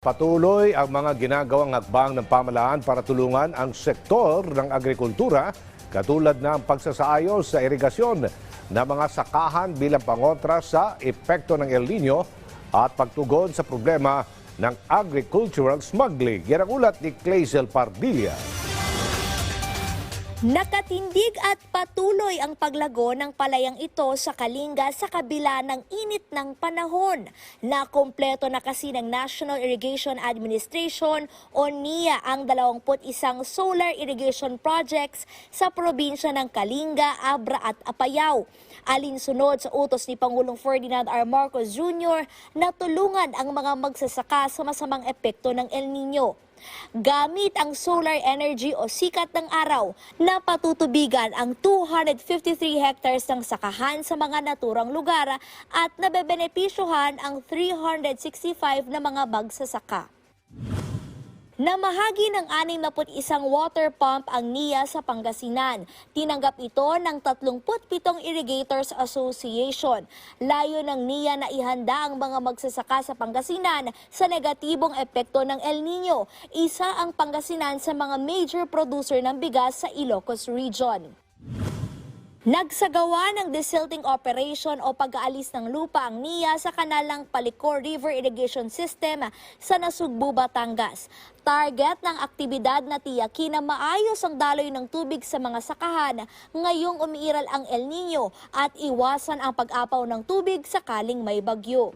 Patuloy ang mga ginagawang hakbang ng pamalaan para tulungan ang sektor ng agrikultura katulad ng pagsasaayos sa irigasyon ng mga sakahan bilang pangontra sa epekto ng El Nino at pagtugon sa problema ng agricultural smuggling. Yan ang ulat ni Clazel Pardilla. Nakatindig at patuloy ang paglago ng palayang ito sa Kalinga sa kabila ng init ng panahon. Nakompleto na kasi ng National Irrigation Administration o NIA ang 21 solar irrigation projects sa probinsya ng Kalinga, Abra at Apayao. Alinsunod sa utos ni Pangulong Ferdinand R. Marcos Jr. na tulungan ang mga magsasaka sa masamang epekto ng El Nino gamit ang solar energy o sikat ng araw na patutubigan ang 253 hectares ng sakahan sa mga naturang lugar at nabebenepisyohan ang 365 na mga magsasaka. Namahagi ng 61 water pump ang NIA sa Pangasinan. Tinanggap ito ng 37 Irrigators Association. Layo ng NIA na ihanda ang mga magsasaka sa Pangasinan sa negatibong epekto ng El Nino. Isa ang Pangasinan sa mga major producer ng bigas sa Ilocos Region. Nagsagawa ng desilting operation o pag-aalis ng lupa ang NIA sa kanal ng Palicor River Irrigation System sa Nasugbu, Batangas. Target ng aktibidad na tiyakin na maayos ang daloy ng tubig sa mga sakahan ngayong umiiral ang El Nino at iwasan ang pag-apaw ng tubig sakaling may bagyo.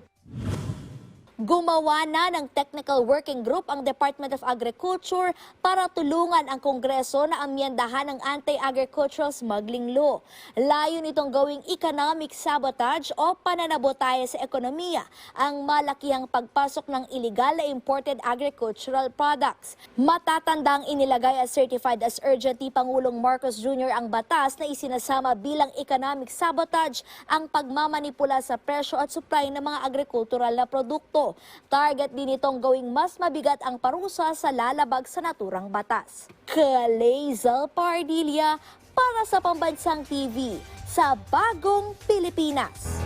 Gumawa na ng Technical Working Group ang Department of Agriculture para tulungan ang Kongreso na amyendahan ang Anti-Agricultural Smuggling Law. Layo nitong gawing economic sabotage o pananabotaya sa ekonomiya ang malakihang pagpasok ng illegal na imported agricultural products. Matatandang inilagay as certified as urgent ni Pangulong Marcos Jr. ang batas na isinasama bilang economic sabotage ang pagmamanipula sa presyo at supply ng mga agricultural na produkto. Target din itong gawing mas mabigat ang parusa sa lalabag sa naturang batas. Kalazel Pardilla para sa Pambansang TV sa Bagong Pilipinas.